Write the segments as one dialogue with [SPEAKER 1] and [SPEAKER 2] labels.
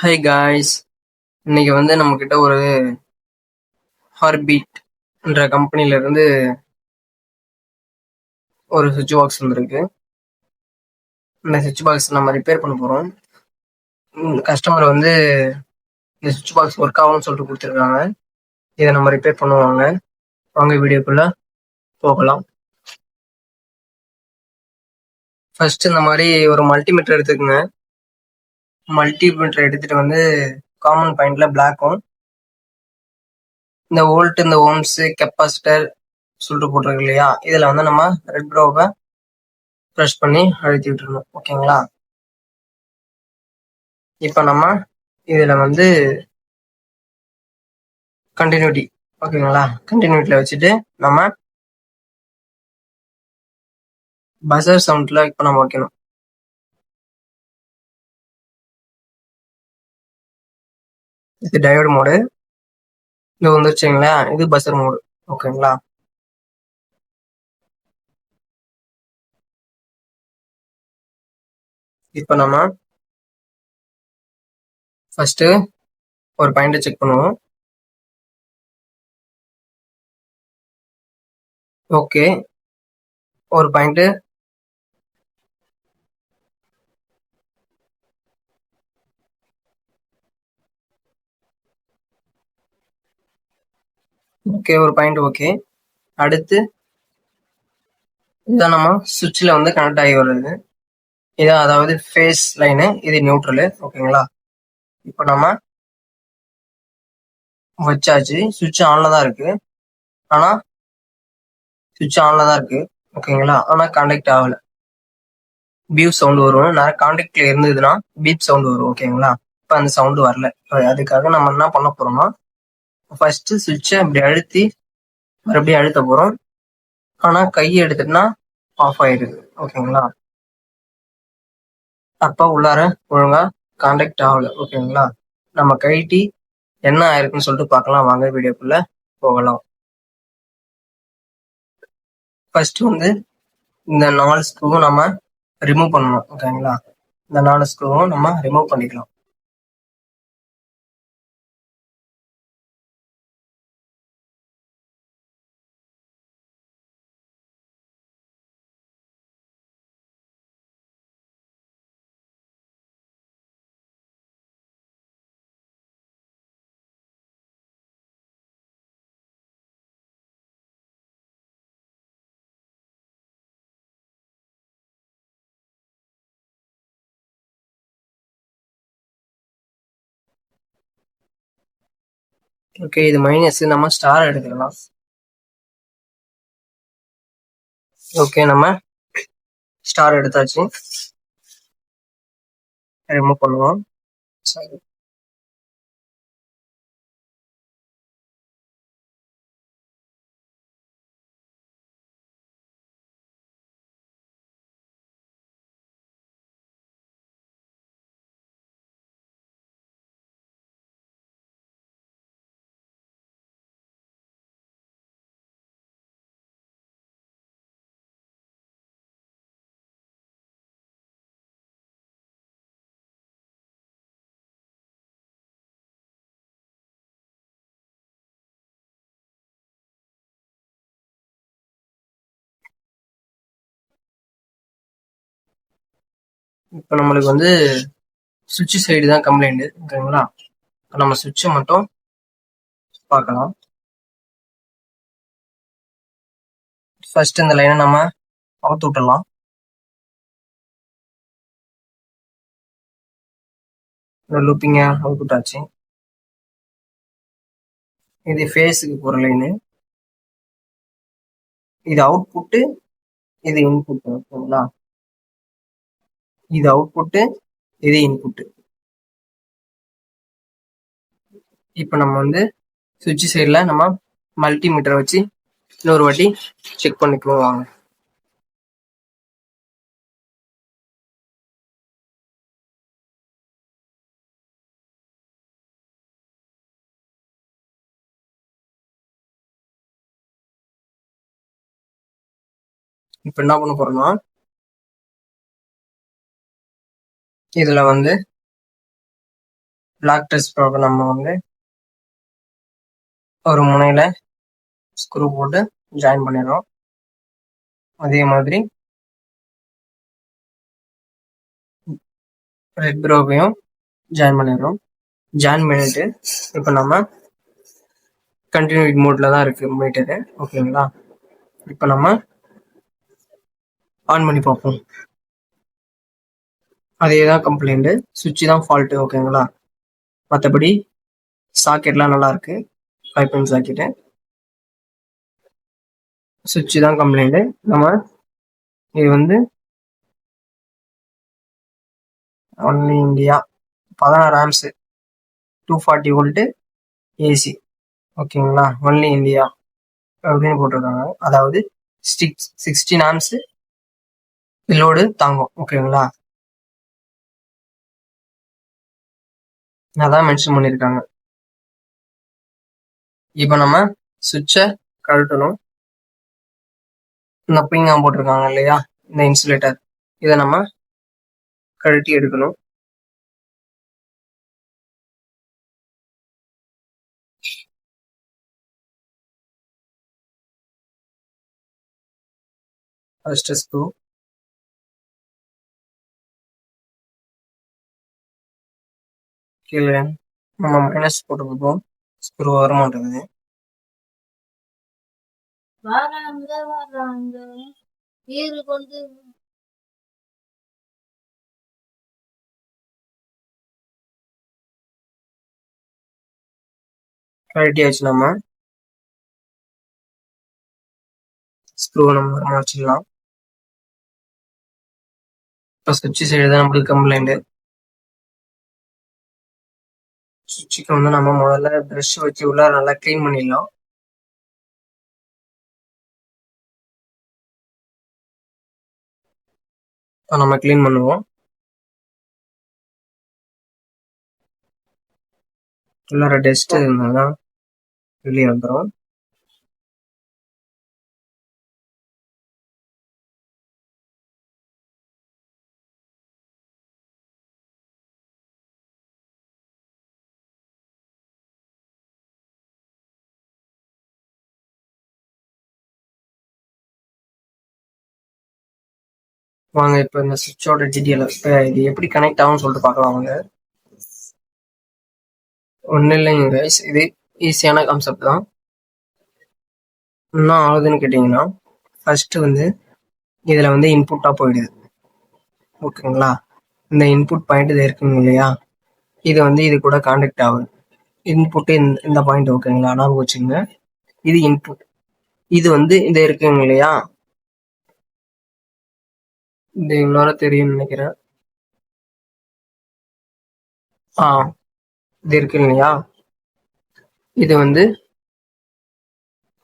[SPEAKER 1] High guys இன்னைக்கு வந்து நம்ம கிட்ட ஒரு ஹார்பீட் என்ற கம்பெனில இருந்து ஒரு சுவிட்ச் பாக்ஸ் வந்திருக்கு. இந்த சுவிட்ச் பாக்ஸ் நம்ம ரிப்பேர் பண்ண போறோம். கஸ்டமர் வந்து இந்த சுவிட்ச் பாக்ஸ் ஒர்க் ஆகும்னு சொல்லிட்டு கொடுத்துருக்காங்க. இதை நம்ம ரிப்பேர் பண்ணுவாங்க வாங்க. வீடியோக்குள்ள போகலாம். ஃபர்ஸ்ட் இந்த மாதிரி ஒரு மல்டிமீட்டர் எடுத்துக்கோங்க. மல்டிமீட்டர் எடுத்துட்டு வந்து காமன் பாயிண்ட்ல பிளாக்கும் இந்த வோல்ட் இந்த ஓம்ஸ் கெப்பாசிட்டர் சொல்லிட்டு போட்டிருக்கு இல்லையா? இதுல வந்து நம்ம ரெட் ப்ரோவை ப்ரெஷ் பண்ணி அழுத்தி விட்டுருணும் ஓகேங்களா இப்போ நம்ம இதுல வந்து கண்டினியூட்டி ஓகேங்களா கண்டினியூட்டியில வச்சுட்டு நம்ம பசர் சவுண்ட்ல இப்போ நம்ம வைக்கணும். இது டயோடு மோடு இது வந்துருச்சுங்களா இது பஸ்ஸர் மோடு ஓகேங்களா? இப்போ நம்ம ஃபர்ஸ்ட் ஒரு பாயிண்ட் செக் பண்ணுவோம். ஓகே ஒரு பாயிண்ட் ஓகே ஒரு பாயிண்ட் ஓகே அடுத்து இதான் நம்ம சுவிட்சில் வந்து கனெக்ட் ஆகி வருது. இதான் அதாவது ஃபேஸ் லைனு இது நியூட்ரலு ஓகேங்களா இப்போ நம்ம வச்சாச்சு. சுவிட்ச் ஆன்ல தான் இருக்கு. ஆனால் சுவிட்ச் ஆன்ல தான் இருக்கு ஓகேங்களா ஆனால் கான்டாக்ட் ஆகல. பீப் சவுண்ட் வரும். நிறைய கான்டாக்ட்ல இருந்ததுன்னா பீப் சவுண்ட் வரும் ஓகேங்களா இப்போ அந்த சவுண்டு வரல. அதுக்காக நம்ம என்ன பண்ண போறோம்னா ஃபர்ஸ்ட் சுவிட்சை அப்படி அழுத்தி மறுபடியும் அழுத்த போறோம். ஆனா கை எடுத்துட்டுனா ஆஃப் ஆயிடுது. ஓகேங்களா? அப்போ உள்ளார ஒழுங்கா கான்டாக்ட் ஆகல. ஓகேங்களா? நம்ம கைட்டி என்ன ஆயிருக்குன்னு சொல்லிட்டு பார்க்கலாம். வாங்க வீடியோக்குள்ள போகலாம். ஃபர்ஸ்ட் வந்து இந்த நாலு ஸ்க்ரூவும் நம்ம ரிமூவ் பண்ணணும். ஓகேங்களா? இந்த நாலு ஸ்க்ரூவும் நம்ம ரிமூவ் பண்ணிக்கலாம். ஓகே இது மைனஸ் நம்ம ஸ்டார் எடுத்துக்கலாம். ஓகே நம்ம ஸ்டார் எடுத்தாச்சு. ரிமூவ் பண்ணுவோம். சரி இப்போ நம்மளுக்கு வந்து சுவிட்ச் சைடு தான் கம்ப்ளைண்ட் ஓகேங்களா நம்ம சுவிட்சை மட்டும் பார்க்கலாம். ஃபர்ஸ்ட் இந்த லைனை நம்ம அவுத்து விட்டுடலாம். இந்த லூப்பிங்க அவுத்து விட்டாச்சு. இது ஃபேஸுக்கு போகிற லைனு இது அவுட்புட்டு இது இன்புட் ஓகேங்களா இது அவுட்புட்டு இது இன்புட்டு இப்போ நம்ம வந்து சுவிட்ச் சைடில் நம்ம மல்டிமீட்டர் வச்சு இன்னொரு வாட்டி செக் பண்ணிக்குவோம் வாங்க. இப்போ என்ன பண்ண போறோம்னா இதுல வந்து பிளாக் டெஸ்ட் ப்ரோவை நம்ம வந்து ஒரு முனையில ஸ்க்ரூ போட்டு ஜாயின் பண்ணிடுறோம். அதே மாதிரி ரெட் ப்ரோக்கையும் ஜாயின் பண்ணிடுறோம். ஜாயின் பண்ணிட்டு இப்போ நம்ம கண்டினியூட் மோட்ல தான் இருக்கு மீட்டரு ஓகேங்களா இப்போ நம்ம ஆன் பண்ணி பார்ப்போம். அதே தான் கம்ப்ளைண்ட் சுவிட்ச் தான் ஃபால்ட்டு ஓகேங்களா மற்றபடி சாக்கெட்லாம் நல்லா இருக்கு. ஃபைவ் பின் சாக்கெட்டு சுவிட்ச் தான் கம்ப்ளைண்ட் நம்ம இது வந்து ஒன்லி இந்தியா. பதினாறு amps two forty volt AC ஓகேங்களா ஒன்லி இந்தியா. அப்படின்னு போட்டிருக்காங்க. அதாவது சிக்ஸ் சிக்ஸ்டீன் ஆம்ஸு லோடு தாங்கும். ஓகேங்களா அதான் மென்ஷன் பண்ணியிருக்காங்க இப்போ நம்ம சுவிட்சை கழட்டணும். இந்த பிங்கா போட்டிருக்காங்க இல்லையா? இந்த இன்சுலேட்டர் இதை நம்ம கழட்டி எடுக்கணும். ஃபர்ஸ்ட் ஸ்க்ரூ கீழே நம்ம மைனஸ் போட்டு பார்ப்போம். ஸ்க்ரூ வர மாட்டேங்குது
[SPEAKER 2] வராங்க வராங்க. வீடு கொண்டு
[SPEAKER 1] ஸ்க்ரூ நம்ம. வரமா வச்சுக்கலாம் இப்போ சுவிட்ச் சைடு தான் நம்மளுக்கு கம்ப்ளைண்ட் சுவிட்சுக்கு வந்து நம்ம முதல்ல ப்ரஷ் வச்சு உள்ள நல்லா க்ளீன் பண்ணிடலாம். இப்போ நம்ம க்ளீன் பண்ணுவோம். உள்ளார டஸ்ட் இருந்தால் தான் வெளியே வந்துடும் வாங்க இப்போ இந்த சுவிட்சோட டீட்டெயில் இப்போ இது எப்படி கனெக்ட் ஆகும்னு சொல்லிட்டு பார்க்கலாம் வாங்க. ஒன்றும் இல்லைங்க கைஸ் இது ஈஸியான கான்செப்ட் தான். என்ன ஆகுதுன்னு கேட்டிங்கன்னா ஃபர்ஸ்ட் வந்து இதில் வந்து இன்புட்டாக போயிடுது. ஓகேங்களா? இந்த இன்புட் பாயிண்ட் இது இருக்குங்க இல்லையா? இது வந்து இது கூட கான்டாக்ட் ஆகுது. இன்புட்டு இந்த இந்த பாயிண்ட் ஓகேங்களா? ஞாபகம் வச்சுங்க இது இன்புட் இது வந்து இது இருக்குங்க இல்லையா? இந்த இவ்வளோ தெரியும்னு நினைக்கிறேன். ஆ இது இருக்கு இல்லையா? இது வந்து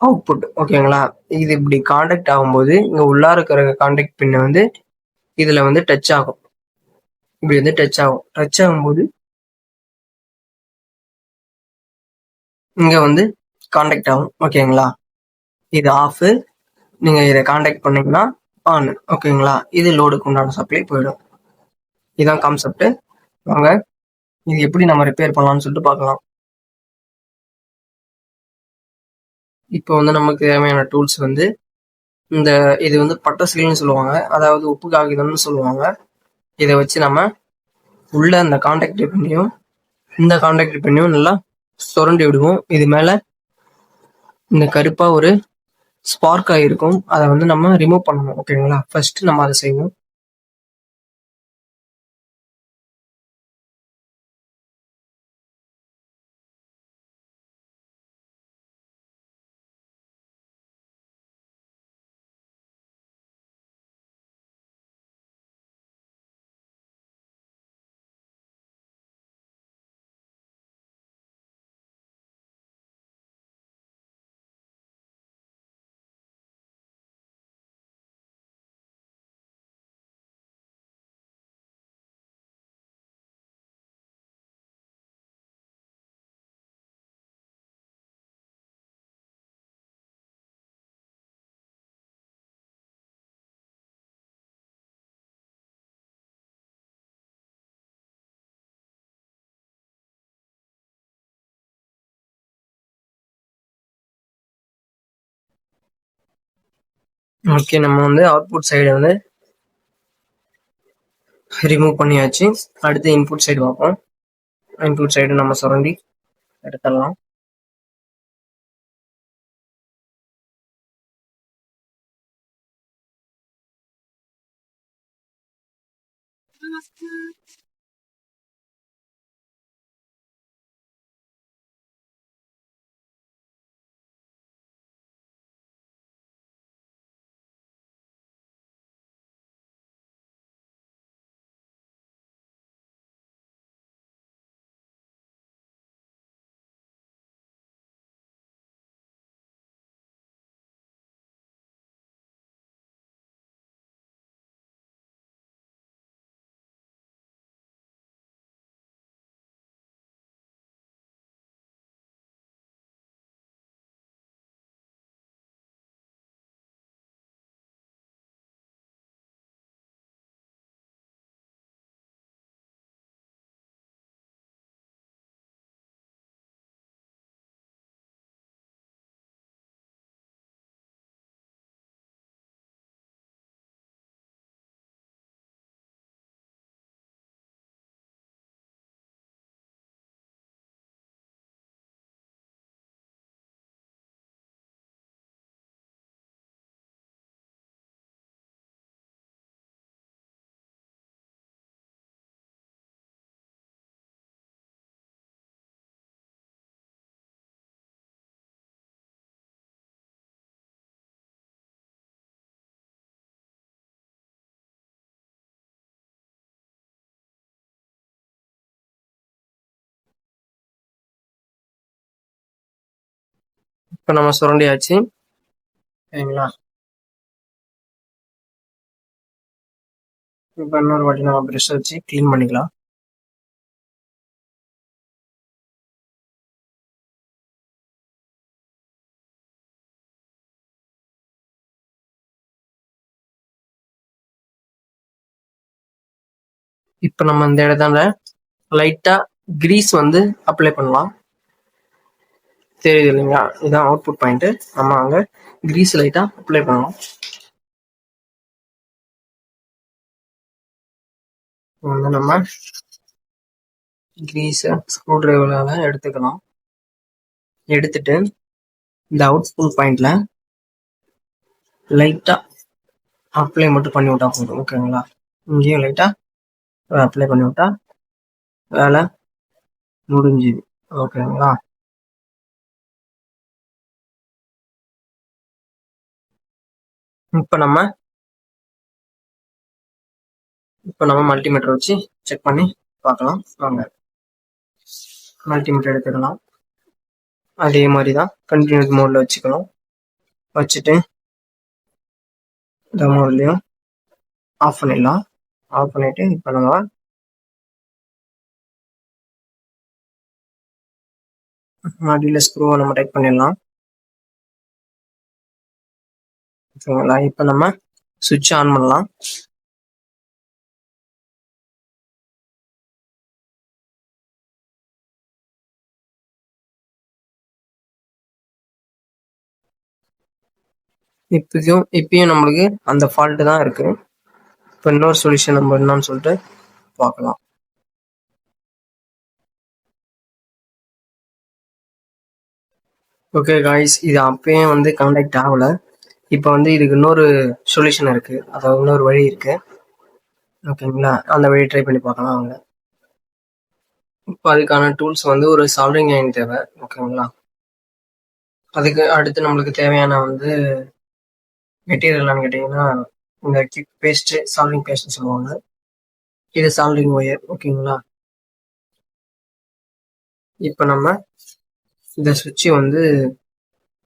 [SPEAKER 1] அவுட்புட் ஓகேங்களா இது இப்படி காண்டாக்ட் ஆகும்போது இங்க உள்ளார இருக்கிற காண்டாக்ட் பின்ன வந்து இதுல வந்து டச் ஆகும். இப்படி வந்து டச் ஆகும். டச் ஆகும்போது இங்க வந்து காண்டாக்ட் ஆகும் ஓகேங்களா இது ஆஃப் நீங்க இதை காண்டாக்ட் பண்ணிங்கன்னா ஆன் ஓகேங்களா? இது லோடுக்கு உண்டான சப்ளை போயிடும். இதுதான் கான்செப்ட் வாங்க இது எப்படி நம்ம ரிப்பேர் பண்ணலாம்னு சொல்லிட்டு பார்க்கலாம். இப்போ வந்து நமக்கு தேவையான டூல்ஸ் வந்து இந்த இது வந்து பட்டசில்னு சொல்லுவாங்க. அதாவது உப்பு காகிதம்னு சொல்லுவாங்க. இதை வச்சு நம்ம உள்ள அந்த காண்டாக்ட் பண்ணியும் இந்த காண்டாக்ட் பண்ணியும் நல்லா சுரண்டி விடுவோம். இது மேலே இந்த கருப்பாக ஒரு ஸ்பார்க் ஆகிருக்கும் அதை வந்து நம்ம ரிமூவ் பண்ணணும் ஓகேங்களா ஃபர்ஸ்ட் நம்ம அதை செய்வோம். ஓகே நம்ம வந்து அவுட்புட் சைடு வந்து ரிமூவ் பண்ணியாச்சு. அடுத்து இன்புட் சைடு பார்ப்போம். இன்புட் சைடு நம்ம சுரண்டி எடுத்துடலாம். இப்போ நம்ம சுரண்டியாச்சு. சரிங்களா? இப்போ இன்னொரு வாட்டி நம்ம ப்ரெஷ் வச்சு க்ளீன் பண்ணிக்கலாம். இப்போ நம்ம இந்த இடத்துல லைட்டா கிரீஸ் வந்து அப்ளை பண்ணலாம். தெரியுது இல்லைங்களா இதுதான் அவுட்புட் பாயிண்ட் நம்ம அங்கே கிரீஸ் லைட்டாக அப்ளை பண்ணணும். வந்து நம்ம கிரீஸை ஸ்க்ரூ டிரைவரால எடுத்துக்கலாம். எடுத்துட்டு இந்த அவுட்புட் பாயிண்ட்ல லைட்டாக அப்ளை மட்டும் பண்ணி விட்டா போதும். ஓகேங்களா இங்கேயும் லைட்டாக அப்ளை பண்ணி விட்டா வேலை முடிஞ்சுது. ஓகேங்களா இப்போ நம்ம இப்போ நம்ம மல்டிமீட்டர் வச்சு செக் பண்ணி பார்க்கலாம். வாங்க. மல்டிமீட்டர் எடுத்துக்கலாம். அதே மாதிரி தான் கண்டினியூஸ் மோடில் வச்சுக்கணும் வச்சுட்டு இந்த மோட்லேயும் ஆஃப் பண்ணிடலாம். ஆஃப் பண்ணிட்டு இப்போ நம்ம அடியில் ஸ்க்ரூவை நம்ம டைட் பண்ணிடலாம். ஓகேங்களா? இப்போ நம்ம சுவிட்ச் ஆன் பண்ணலாம். இப்பயும் இப்பயும் நம்மளுக்கு அந்த ஃபால்ட்டு தான் இருக்கு. இப்போ இன்னொரு சொல்யூஷன் நம்ம என்னன்னு சொல்லிட்டு பார்க்கலாம். ஓகே காய்ஸ் இது அப்பயும் வந்து கான்டாக்ட் ஆகல. இப்போ வந்து இதுக்கு இன்னொரு சொல்யூஷன் இருக்கு. அதாவது இன்னொரு வழி இருக்கு. ஓகேங்களா? அந்த வழி ட்ரை பண்ணி பார்க்கலாம் அவங்க இப்போ அதுக்கான டூல்ஸ் வந்து ஒரு சால்வரிங் ஐன் தேவை. ஓகேங்களா? அதுக்கு அடுத்து நம்மளுக்கு தேவையான வந்து மெட்டீரியல் கேட்டிங்கன்னா இந்த கிக் பேஸ்ட் சால்விங் பேஸ்ட்னு சொல்லுவாங்க. இது சால்விங் ஒயர் ஓகேங்களா? இப்போ நம்ம இந்த சுவிட்சை வந்து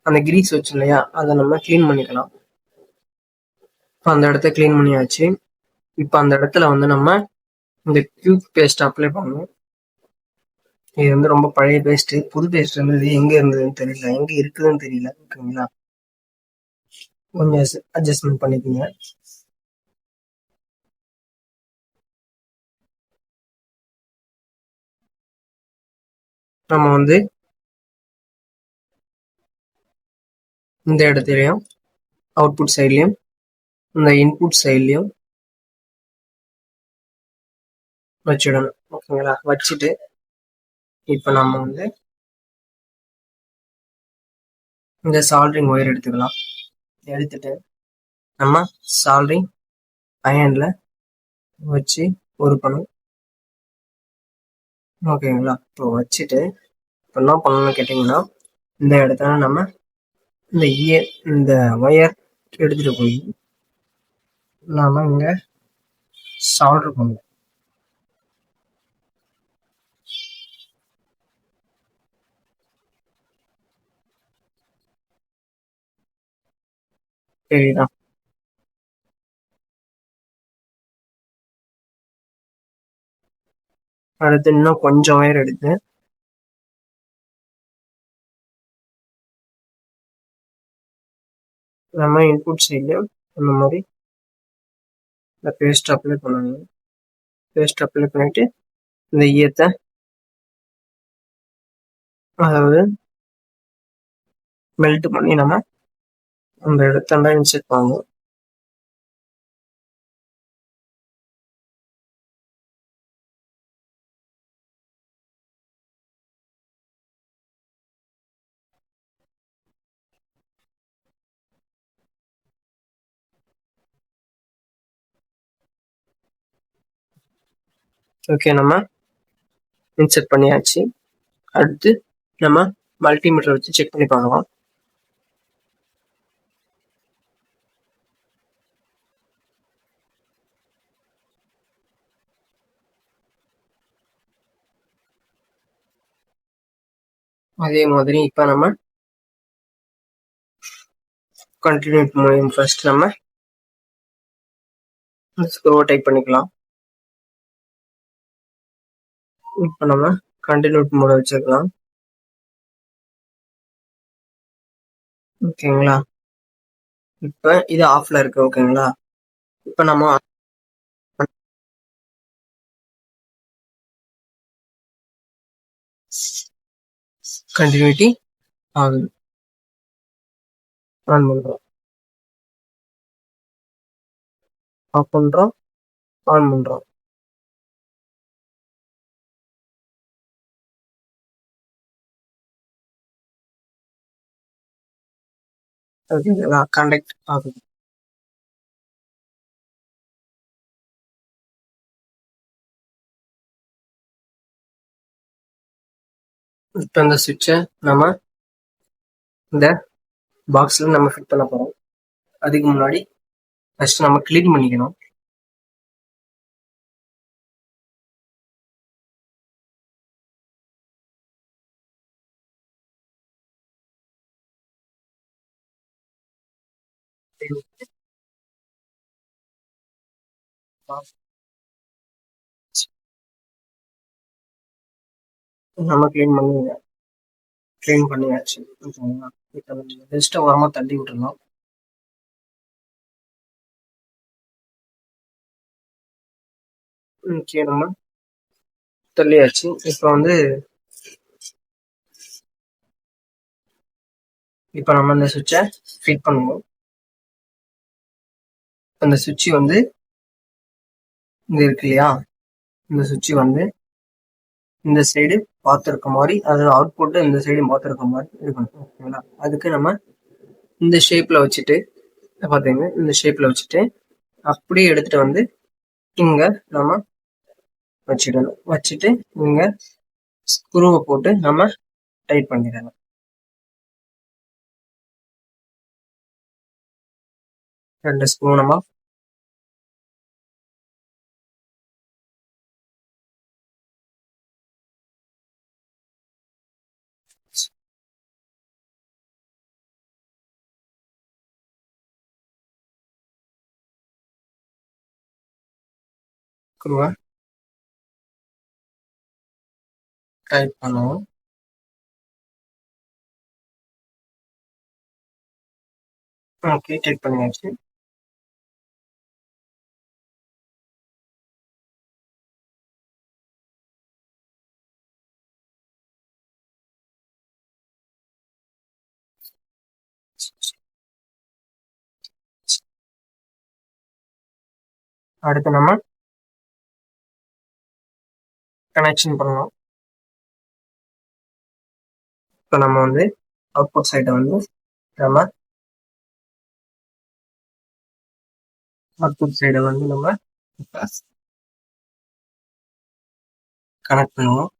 [SPEAKER 1] அந்த கிரீஸ் வச்சு இல்லையா அதை நம்ம க்ளீன் பண்ணிக்கலாம். இப்போ அந்த இடத்த க்ளீன் பண்ணியாச்சு. இப்போ அந்த இடத்துல வந்து நம்ம இந்த கியூப் பேஸ்ட் அப்ளை பண்ணணும். இது வந்து ரொம்ப பழைய பேஸ்ட் புது பேஸ்ட் இருந்தது எங்க இருந்ததுன்னு தெரியல. எங்க இருக்குதுன்னு தெரியல ஓகேங்களா? கொஞ்சம் அட்ஜஸ்ட்மெண்ட் பண்ணிக்கோங்க. நம்ம வந்து இந்த இடத்துலையும் அவுட்புட் சைட்லையும் இந்த இன்புட் சைட்லையும் வச்சிடணும். ஓகேங்களா? வச்சுட்டு இப்போ நம்ம வந்து இந்த சால்ட்ரிங் ஒயர் எடுத்துக்கலாம். எடுத்துட்டு நம்ம சால்ட்ரிங் அயனில் வச்சு பொறுக்கணும் ஓகேங்களா? இப்போ வச்சுட்டு இப்போ என்ன பண்ணணும்னு கேட்டிங்கன்னா இந்த இடத்துல நம்ம இந்த இயர் இந்த ஒயர் எடுத்துட்டு போய் நாம இங்க சால்டர் பண்ணுவோம் சரிதா அடுத்து இன்னும் கொஞ்சம் ஒயர் எடுத்து நம்ம இன்புட் சைட்ல அந்த மாதிரி இந்த பேஸ்ட் அப்ளை பண்ணணும். பேஸ்ட் அப்ளை பண்ணிட்டு இந்த ஈயத்தை அதாவது மெல்ட் பண்ணி நம்ம அந்த இடத்துல இன்செர்ட் பண்ணணும். ஓகே நம்ம இன்செர்ட் பண்ணியாச்சு. அடுத்து நம்ம மல்டிமீட்டர் வச்சு செக் பண்ணி பார்க்கலாம். அதே மாதிரி இப்போ நம்ம கண்டினியூ மூலியம் ஃபர்ஸ்ட் நம்ம ஸ்க்ரோவை டைப் பண்ணிக்கலாம். இப்போ நம்ம கண்டினியூட் மூட வச்சிருக்கலாம். ஓகேங்களா இப்போ இது ஆஃப்ல இருக்கு ஓகேங்களா இப்போ நம்ம கண்டினியூட்டி ஆகுது ஆன் பண்றோம். ஆஃப் பண்றோம் ஆன் பண்றோம். கண்டக்ட் ஆகுது இப்போ இந்த சுவிட்சை நம்ம இந்த பாக்ஸில் நம்ம ஃபிட் பண்ண போகிறோம் அதுக்கு முன்னாடி ஃபஸ்ட் நம்ம க்ளீன் பண்ணிக்கணும். நம்ம க்ளீன் பண்ணுங்க. க்ளீன் பண்ணியாச்சு. ஓகேங்களா இப்போ ஜஸ்ட் ஓரமாக தள்ளி விட்டுருலாம் ஓகே நம்ம தள்ளியாச்சு. இப்போ வந்து இப்போ நம்ம இந்த சுவிட்சை ஃபிட் பண்ணுவோம். அந்த சுவிட்ச் வந்து இங்க இருக்கு இல்லையா? இந்த சுவிட்ச் வந்து இந்த சைடு பார்த்துருக்க மாதிரி அதாவது அவுட்புட் இந்த சைடு பார்த்துருக்க மாதிரி இருக்கணும் ஓகேங்களா அதுக்கு நம்ம இந்த ஷேப்ல வச்சுட்டு பார்த்தீங்க இந்த ஷேப்ல வச்சுட்டு அப்படியே எடுத்துட்டு வந்து இங்க நம்ம வச்சிடணும். வச்சுட்டு இங்க ஸ்க்ரூவை போட்டு நம்ம டைட் பண்ணிடணும். ரெண்டு ஸ்க்ரூ நம்ம ஸ்க்ரூவை டைட் பண்ணுவோம் ஓகே டைட் பண்ணியாச்சு அடுத்து நம்ம கனெக்ஷன் பண்ணலாம் இப்போ நம்ம வந்து அவுட்புட் சைட்டை வந்து நம்ம அவுட்புட் சைடை வந்து நம்ம கனெக்ட் பண்ணுவோம்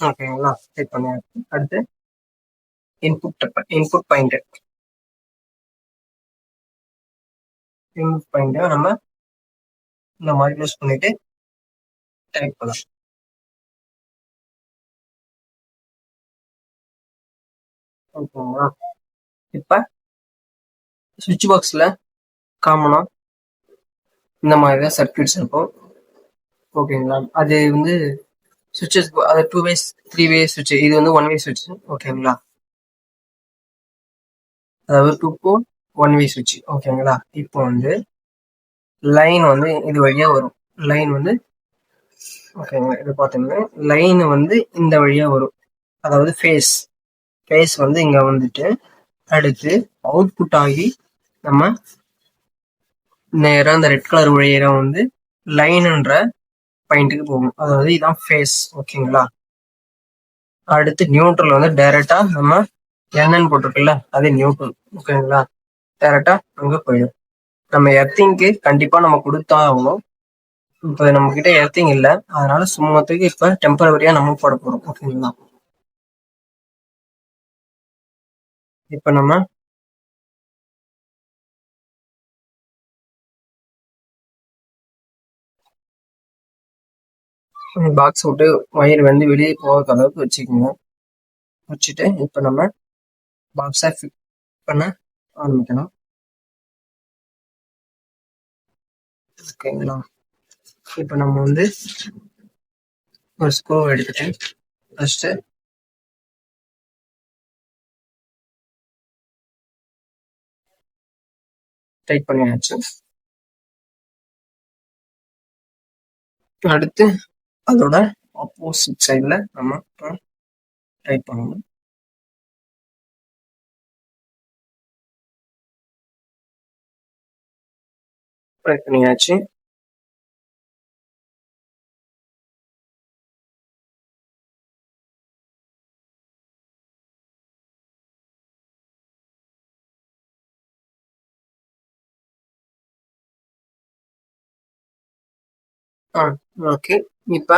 [SPEAKER 1] ஓகேங்களா டைப் பண்ணியாச்சு அடுத்து இன்புட் இன்புட் பாயிண்ட் இன்புட் பாயிண்ட்டை நம்ம இந்த மாதிரி யூஸ் பண்ணிட்டு டைப் பண்ணலாம். ஓகேங்களா இப்போ சுவிட்ச் பாக்ஸில் காமனாக இந்த மாதிரி தான் சர்க்கியூட்ஸ் இருக்கும். ஓகேங்களா அது வந்து சுவிட்சஸ் அது டூ வேஸ் த்ரீ வே சுவிட்ச் இது வந்து ஒன் வே சுவிட்ச் ஓகேங்களா அதாவது டூ ஃபோர் ஒன் வே சுவிட்ச் ஓகேங்களா இப்போ வந்து லைன் வந்து இது வழியா வரும். லைன் வந்து ஓகேங்களா இது பார்த்தீங்கன்னா லைன் வந்து இந்த வழியா வரும். அதாவது ஃபேஸ் ஃபேஸ் வந்து இங்க வந்துட்டு அடுத்து அவுட்புட் ஆகி நம்ம நேராக அந்த ரெட் கலர் வழியாக வந்து லைன்ன்ற பாயிண்ட்டுக்கு போகும். அதாவது இதான் ஃபேஸ் ஓகேங்களா அடுத்து நியூட்ரல் வந்து டைரக்டா நம்ம என்னன்னு போட்டிருக்குல்ல அது நியூட்ரல் ஓகேங்களா டைரக்டா அங்க போயிடும். நம்ம எர்த்திங்க்கு கண்டிப்பா நம்ம கொடுத்தா ஆகணும். இப்போ நம்ம கிட்ட எர்த்திங் இல்ல அதனால சும்மத்துக்கு இப்ப டெம்பரவரியா நம்ம போட போறோம் ஓகேங்களா இப்போ நம்ம பாக்ஸ் விட்டு வயிறு வந்து வெளியே போகாத அளவுக்கு வச்சுக்கோங்க. வச்சுட்டு இப்போ நம்ம பாக்ஸை ஃபிட் பண்ண ஆரம்பிக்கணும் ஓகேங்களா? இப்போ நம்ம வந்து ஒரு ஸ்க்ரூ எடுத்துட்டு ஃபஸ்ட்டு டைட் பண்ணியாச்சு. அடுத்து அதோட ஆப்போசிட் சைடில் நம்ம டைப் பண்ணணும் டைட் பண்ணியாச்சு. ஆ. ஓகே இப்போ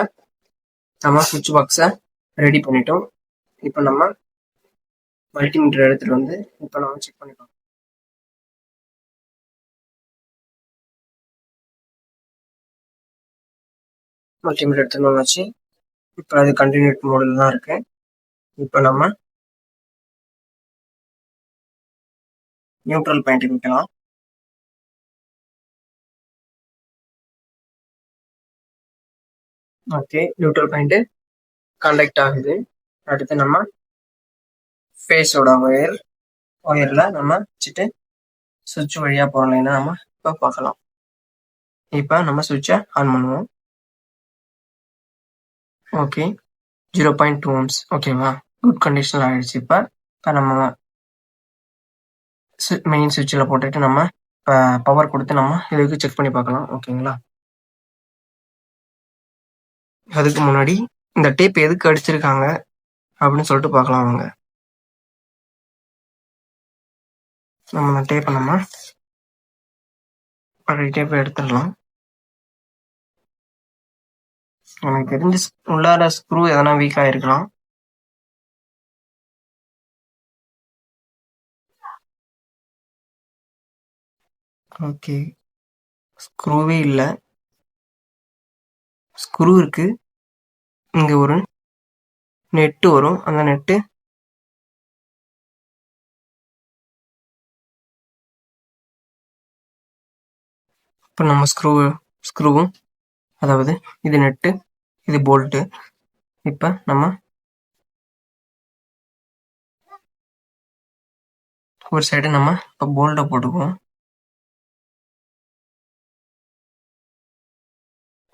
[SPEAKER 1] நம்ம சுவிட்ச் பாக்ஸை ரெடி பண்ணிட்டோம். இப்போ நம்ம மல்டிமீட்டர் எடுத்துட்டு வந்து இப்போ நம்ம செக் பண்ணிக்கலாம் மல்டிமீட்டர் எடுத்துட்டு வந்தாச்சு இப்போ அது கண்டினியூட் மோடில் தான் இருக்கு. இப்போ நம்ம நியூட்ரல் பாயிண்ட் வைக்கலாம் ஓகே நியூட்ரல் பாயிண்ட் கண்டக்ட் ஆகுது. அடுத்து நம்ம ஃபேஸோட ஒயர் ஒயர்ல நம்ம வச்சுட்டு சுவிட்ச் வழியா போகலைன்னா நம்ம இப்போ பார்க்கலாம். இப்போ நம்ம சுவிட்சை ஆன் பண்ணுவோம். Okay zero point two ohms ஓகேவா குட் கண்டிஷனில் ஆயிடுச்சு இப்போ. இப்போ நம்ம மெயின் சுவிட்சில் போட்டுட்டு நம்ம இப்போ பவர் கொடுத்து நம்ம இதுக்கு செக் பண்ணி பார்க்கலாம். ஓகேங்களா அதுக்கு முன்னாடி இந்த டேப் எதுக்கு அடிச்சிருக்காங்க அப்படின்னு சொல்லிட்டு பார்க்கலாம் அவங்க நம்ம அந்த டேப்பை நம்ம பழைய டேப்பை எடுத்துடலாம். எனக்கு தெரிஞ்சு உள்ளார ஸ்க்ரூ எதனா வீக் ஆயிருக்கலாம். ஓகே ஸ்க்ரூவே இல்லை. ஸ்க்ரூ இருக்கு. இங்க ஒரு நெட்டு வரும். அந்த நெட்டு இப்போ நம்ம ஸ்க்ரூ ஸ்க்ரூவும் அதாவது இது நெட்டு இது போல்ட்டு இப்போ நம்ம ஒரு சைடு நம்ம இப்போ போல்ட்டை போட்டுக்குவோம்.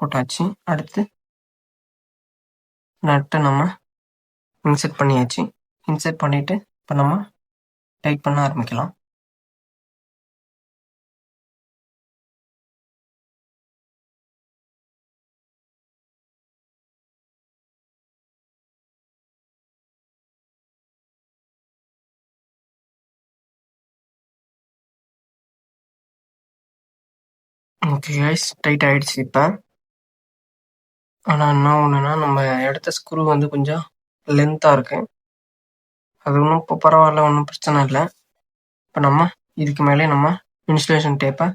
[SPEAKER 1] போட்டாச்சு. அடுத்து நட்டை நம்ம இன்செர்ட் பண்ணியாச்சு. இன்செர்ட் பண்ணிட்டு இப்போ நம்ம டைட் பண்ண ஆரம்பிக்கலாம். ஓகே கைஸ் டைட் ஆயிடுச்சு இப்போ. ஆனால் என்ன ஒன்றுனா நம்ம எடுத்த ஸ்க்ரூ வந்து கொஞ்சம் லென்த்தாக இருக்கு. அது ஒன்றும் இப்போ பரவாயில்ல ஒன்றும் பிரச்சனை இல்லை. இப்போ நம்ம இதுக்கு மேலே நம்ம இன்சுலேஷன் டேப்பை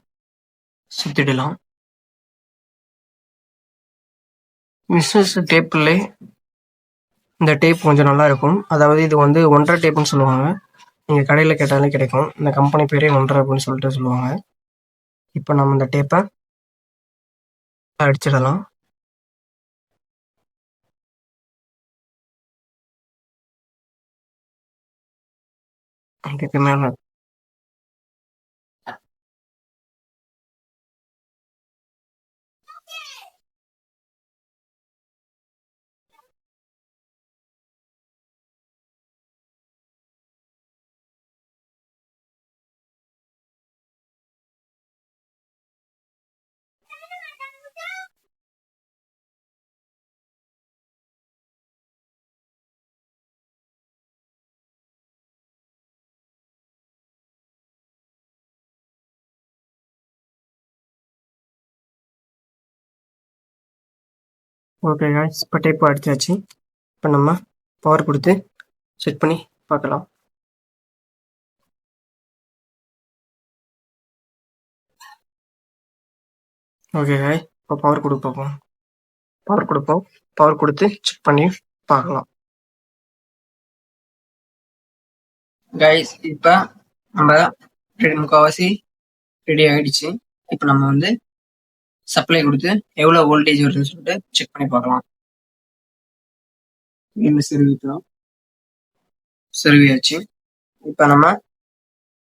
[SPEAKER 1] சுற்றிடலாம் இன்சுலேஷன் டேப்பில் இந்த டேப் கொஞ்சம் நல்லா இருக்கும். அதாவது இது வந்து ஒன்றரை டேப்புன்னு சொல்லுவாங்க. நீங்கள் கடையில் கேட்டாலே கிடைக்கும். இந்த கம்பெனி பேரே ஒன்றரை அப்படின்னு சொல்லிட்டு சொல்லுவாங்க. இப்போ நம்ம இந்த டேப்பை அடிச்சிடலாம். இதுக்கு மேலே ஓகே காய்ஸ் இப்போ டைப் அடிச்சாச்சு. இப்போ நம்ம பவர் கொடுத்து செட் பண்ணி பார்க்கலாம். ஓகே காய் இப்போ பவர் கொடுக்க பார்ப்போம். பவர் கொடுப்போம். பவர் கொடுத்து செக் பண்ணி பார்க்கலாம். கைஸ் இப்போ நம்ம முக்கால்வாசி ரெடி ஆயிடுச்சு. இப்போ நம்ம வந்து சப்ளை கொடுத்து எவ்வளோ வோல்டேஜ் வருதுன்னு சொல்லிட்டு செக் பண்ணி பார்க்கலாம். என்ன செருவிக்கலாம் செருவியாச்சு இப்போ நம்ம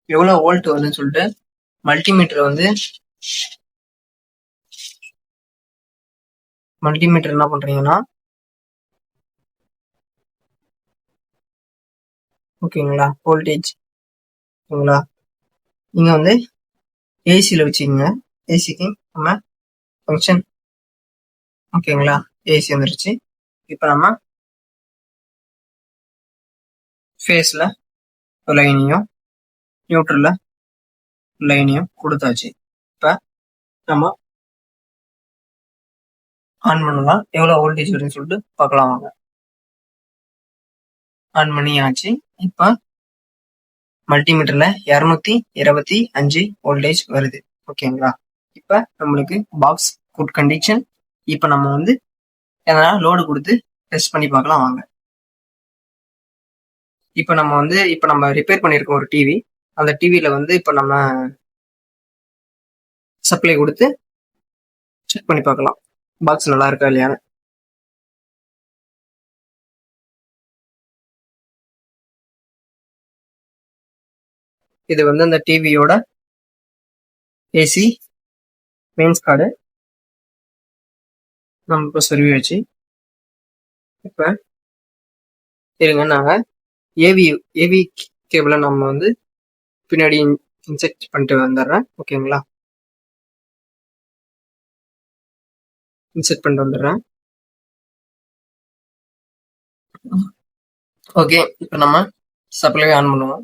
[SPEAKER 1] எவ்வளோ வோல்ட் வருதுன்னு சொல்லிட்டு மல்டிமீட்டர் வந்து மல்டிமீட்டர் என்ன பண்றீங்கன்னா ஓகேங்களா வோல்டேஜ் ஓகேங்களா நீங்க வந்து ஏசியில் வச்சுக்கோங்க. ஏசிக்கு நம்ம ஃபங்க்ஷன் ஓகேங்களா? ஏசி வந்துருச்சு. இப்போ நம்ம ஃபேஸில் லைனையும் நியூட்ரலில் லைனையும் கொடுத்தாச்சு. இப்போ நம்ம ஆன் பண்ணலாம். எவ்வளோ வோல்டேஜ் வருதுன்னு சொல்லிட்டு பார்க்கலாம் வாங்க. ஆன் பண்ணியாச்சு. இப்போ மல்டிமீட்டரில் இரநூத்தி இருபத்தி அஞ்சு வோல்டேஜ் வருது. ஓகேங்களா? இப்போ நம்மளுக்கு பாக்ஸ் குட் கண்டிஷன் இப்போ நம்ம வந்து எதனா லோடு கொடுத்து டெஸ்ட் பண்ணி பார்க்கலாம் வாங்க. இப்போ நம்ம வந்து இப்போ நம்ம ரிப்பேர் பண்ணியிருக்கோம் ஒரு டிவி அந்த டிவியில் வந்து இப்போ நம்ம சப்ளை கொடுத்து செக் பண்ணி பார்க்கலாம். பாக்ஸ் நல்லா இருக்கா இல்லையான்னு. இது வந்து அந்த டிவியோட ஏசி மெயின்ஸ் கார்டு நம்ம இப்போ சொருவி வச்சு இப்போ இருங்க நாங்கள் ஏவி ஏவி கேபிளை நம்ம வந்து பின்னாடி இன்செக்ட் பண்ணிட்டு வந்துடுறேன். ஓகேங்களா இன்செக்ட் பண்ணிட்டு வந்துடுறேன். ஓகே இப்போ நம்ம சப்ளை ஆன் பண்ணுவோம்.